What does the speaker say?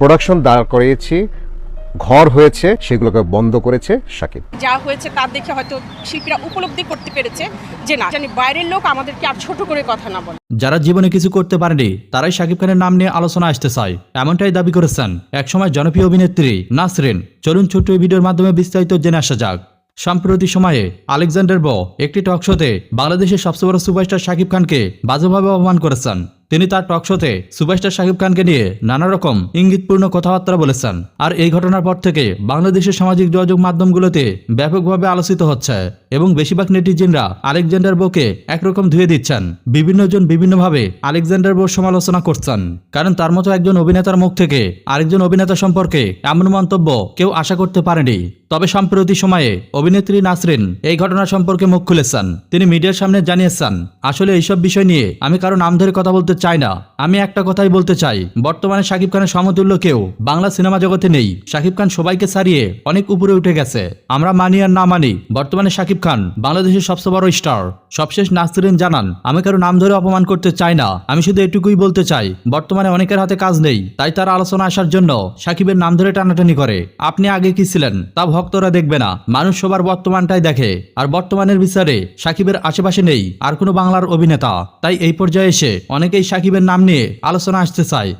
Production দাঁড় করিয়েছি ঘর হয়েছে সেগুলোকে বন্ধ করেছে সাকিব যা হয়েছে তার দেখে হয়তো শিল্পীরা উপলব্ধি করতে পেরেছে যে না জানি বাইরের লোক আমাদেরকে আর ছোট করে কথা না বলে। যারা জীবনে কিছু করতে পারেনি তারাই শাকিব খানের নাম নিয়ে আলোচনা আসতে চায়। এমনটাই দাবি করেছেন একসময় জনপ্রিয় অভিনেত্রী নাসরিন। চলুন ছোট্ট এই ভিডিওর মাধ্যমে বিস্তারিত জেনে আসা যাক। সাম্প্রতি সময়ে আলেকজান্ডার ব একটি টক শোতে বাংলাদেশের সবচেয়ে বড় সুপারস্টার শাকিব খানকে বাজেভাবে অপমান করেছেন। তিনি তার টক শোতে সুপারস্টার শাকিব খানকে নিয়ে নানা রকম ইঙ্গিতপূর্ণ কথাবার্তা বলেছেন। আর এই ঘটনার পর থেকে বাংলাদেশের সামাজিক যোগাযোগ মাধ্যমগুলোতে ব্যাপকভাবে আলোচিত হচ্ছে এবং বেশিরভাগ নেটিজেনরা আলেকজান্ডার বোকে একরকম ধুয়ে দিচ্ছেন। বিভিন্ন জন বিভিন্নভাবে আলেকজান্ডার বোর সমালোচনা করছেন। কারণ তার মতো একজন অভিনেতার মুখ থেকে আরেকজন অভিনেতা সম্পর্কে এমন মন্তব্য কেউ আশা করতে পারেনি। তবে সম্প্রতি সময়ে অভিনেত্রী নাসরিন এই ঘটনা সম্পর্কে মুখ খুলেছেন। তিনি মিডিয়ার সামনে জানিয়েছেন, আসলে এইসব বিষয় নিয়ে আমি কারও নাম ধরে কথা বলতে চাই না। আমি একটা কথাই বলতে চাই। বর্তমানে শাকিব খানের সমতুল্য কেউ? বাংলা সিনেমা জগতে নেই। শাকিব খান সবাইকে ছাড়িয়ে অনেক উপরে উঠে গেছে। আমরা মানি আর না মানি, বর্তমানে শাকিব খান বাংলাদেশের সবচেয়ে বড় স্টার। সবশেষ নাসরিন জানান, আমি কারও নাম ধরে অপমান করতে চাই না। আমি শুধু এটুকুই বলতে চাই, বর্তমানে অনেকের হাতে কাজ নেই, তাই তার আলোচনা আসার জন্য সাকিবের নাম ধরে টানাটানি করে। আপনি আগে কি ছিলেন? তা ভক্তরা দেখবে না। মানুষ সবার বর্তমানটাই দেখে, আর বর্তমানের বিচারে সাকিবের আশেপাশে নেই, আর কোনো বাংলার অভিনেতা। তাই এই পর্যায়ে এসে অনেকেই সাকিবের নাম নিয়ে আলোচনা আসতে চায়।